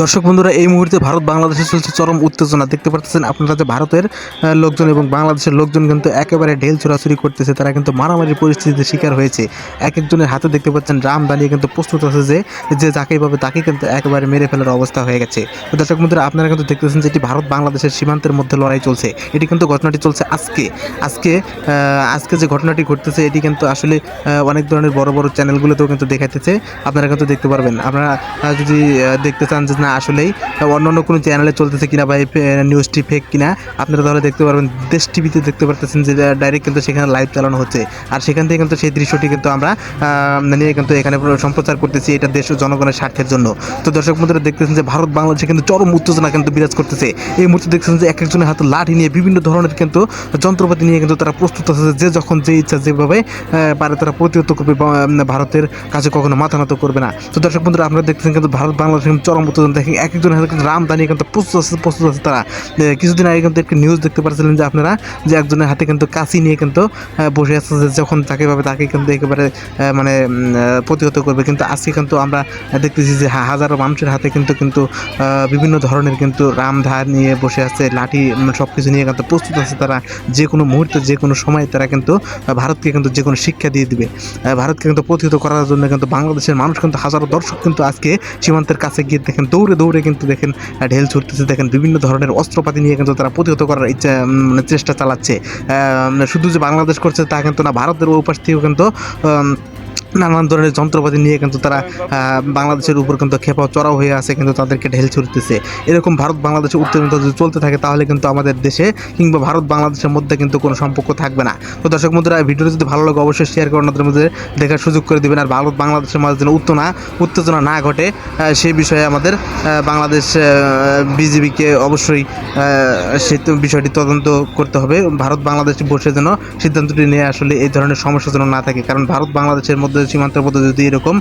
দর্শক বন্ধুরা, এই মুহূর্তে ভারত বাংলাদেশে চলছে চরম উত্তেজনা। দেখতে পাচ্ছেন আপনারা যে ভারতের লোকজন এবং বাংলাদেশের লোকজন কিন্তু একেবারে ঢেল ছোড়াছুরি করতেছে, তারা কিন্তু মারামারি পরিস্থিতির শিকার হয়েছে। এক একজনের হাতে দেখতে পাচ্ছেন রাম দাঁড়িয়ে কিন্তু প্রস্তুত আছে যে যে যাকেই পাবে তাকে কিন্তু একেবারে মেরে ফেলার অবস্থা হয়ে গেছে। দর্শক বন্ধুরা, আপনারা কিন্তু দেখতেছেন যে এটি ভারত বাংলাদেশের সীমান্তের মধ্যে লড়াই চলছে। এটি কিন্তু ঘটনাটি চলছে আজকে। আজকে আজকে যে ঘটনাটি ঘটতেছে, এটি কিন্তু আসলে অনেক ধরনের বড় বড় চ্যানেলগুলোতেও কিন্তু দেখাইতেছে। আপনারা কিন্তু দেখতে পারবেন। আপনারা যদি দেখতে চান যে না আসলেই অন্য অন্য কোনো চ্যানেলে চলতেছে কিনা বা নিউজটি ফেক কিনা, আপনারা তাহলে দেখতে পারবেন, দেশ টিভিতে দেখতে পারতেছেন যে ডাইরেক্ট কিন্তু সেখানে লাইভ চালানো হচ্ছে। আর সেখান থেকে কিন্তু সেই দৃশ্যটি কিন্তু আমরা নিয়ে কিন্তু এখানে সম্প্রচার করতেছি এটা দেশ ও জনগণের স্বার্থের জন্য। তো দর্শক বন্ধুরা দেখতেছেন যে, ভারত বাংলাদেশে কিন্তু চরম উত্তেজনা কিন্তু বিরাজ করতেছে। এই মুহূর্তে দেখতেছেন যে এক একজনের হাতে লাঠি নিয়ে বিভিন্ন ধরনের কিন্তু যন্ত্রপাতি নিয়ে কিন্তু তারা প্রস্তুত আছে যে, যখন যে ইচ্ছা যেভাবে পারে তারা প্রতিহত করবে ভারতের কাছে কখনো মাথা নত করবে না। তো দর্শক বন্ধুরা, আপনারা দেখতেছেন কিন্তু ভারত বাংলাদেশ চরম উত্তেজনা দেখেন এক একজনের হাতে কিন্তু রাম দাঁড়িয়ে কিন্তু প্রস্তুত আছে প্রস্তুত আছে তারা। কিছুদিন আগে কিন্তু একটি নিউজ দেখতে পাচ্ছিলেন যে আপনারা যে একজনের হাতে কিন্তু কাশি নিয়ে কিন্তু বসে আছে, যে যখন তাকে পাবে তাকে কিন্তু একেবারে মানে প্রতিহত করবে। কিন্তু আজকে কিন্তু আমরা দেখতেছি যে হাজারো মানুষের হাতে কিন্তু কিন্তু বিভিন্ন ধরনের কিন্তু রামধার নিয়ে বসে আছে, লাঠি সব কিছু নিয়ে কিন্তু প্রস্তুত আছে তারা। যে কোনো মুহূর্তে, যে কোনো সময় তারা কিন্তু ভারতকে কিন্তু যে কোনো শিক্ষা দিয়ে দিবে। ভারতকে কিন্তু প্রতিহত করার জন্য কিন্তু বাংলাদেশের মানুষ কিন্তু, হাজারো দর্শক কিন্তু আজকে সীমান্তের কাছে গিয়ে দেখেন দৌড়ে দৌড়ে কিন্তু দেখেন ঢেল ছুটতেছে। দেখেন বিভিন্ন ধরনের অস্ত্রপাতি নিয়ে কিন্তু তারা প্রতিহত করার ইচ্ছা মানে চেষ্টা চালাচ্ছে। শুধু যে বাংলাদেশ করছে তা কিন্তু না, ভারতের উপাস থেকেও কিন্তু নানান ধরনের যন্ত্রপাতি নিয়ে কিন্তু তারা বাংলাদেশের উপর কিন্তু খেপা চড়াও হয়ে আছে, কিন্তু তাদেরকে ঢেল ছুটতেছে এরকম ভারত বাংলাদেশের উত্তেজনা যদি চলতে থাকে, তাহলে কিন্তু আমাদের দেশে কিংবা ভারত বাংলাদেশের মধ্যে কিন্তু কোনো সম্পর্ক থাকবে না। তো দর্শক বন্ধুরা ভিডিওটি যদি ভালো লাগে, অবশ্যই শেয়ার করে ওনাদের মধ্যে দেখার সুযোগ করে দেবেন। আর ভারত বাংলাদেশের মাঝে যেন উত্তেজনা উত্তেজনা না ঘটে সেই বিষয়ে আমাদের বাংলাদেশ বিজেপিকে অবশ্যই সে বিষয়টি তদন্ত করতে হবে। ভারত বাংলাদেশ বসে যেন সিদ্ধান্তটি নিয়ে, আসলে এই ধরনের সমস্যা যেন না থাকে। কারণ ভারত বাংলাদেশের মধ্যে সীমান্তের মধ্যে যদি এরকম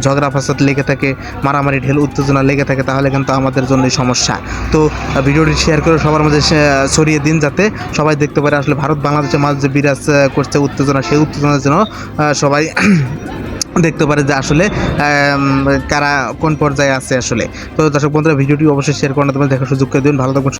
ঝগড়া ফাসাদ লেগে থাকে, মারামারি, ঢেল উত্তেজনা লেগে থাকে, তাহলে কিন্তু আমাদের জন্যই সমস্যা। তো ভিডিওটি শেয়ার করে সবার শে- ছড়িয়ে দিন যাতে সবাই দেখতে পারে আসলে ভারত বাংলাদেশের মাঝে যে বিরাজ করছে উত্তেজনা, সেই উত্তেজনার জন্য সবাই দেখতে পারে যে আসলে কারা কোন পর্যায়ে আছে আসলে। তো দর্শক বন্ধুরা, ভিডিওটি অবশ্যই শেয়ার করার মাধ্যমে দেখার সুযোগ করে দিন। ভালো থাকবেন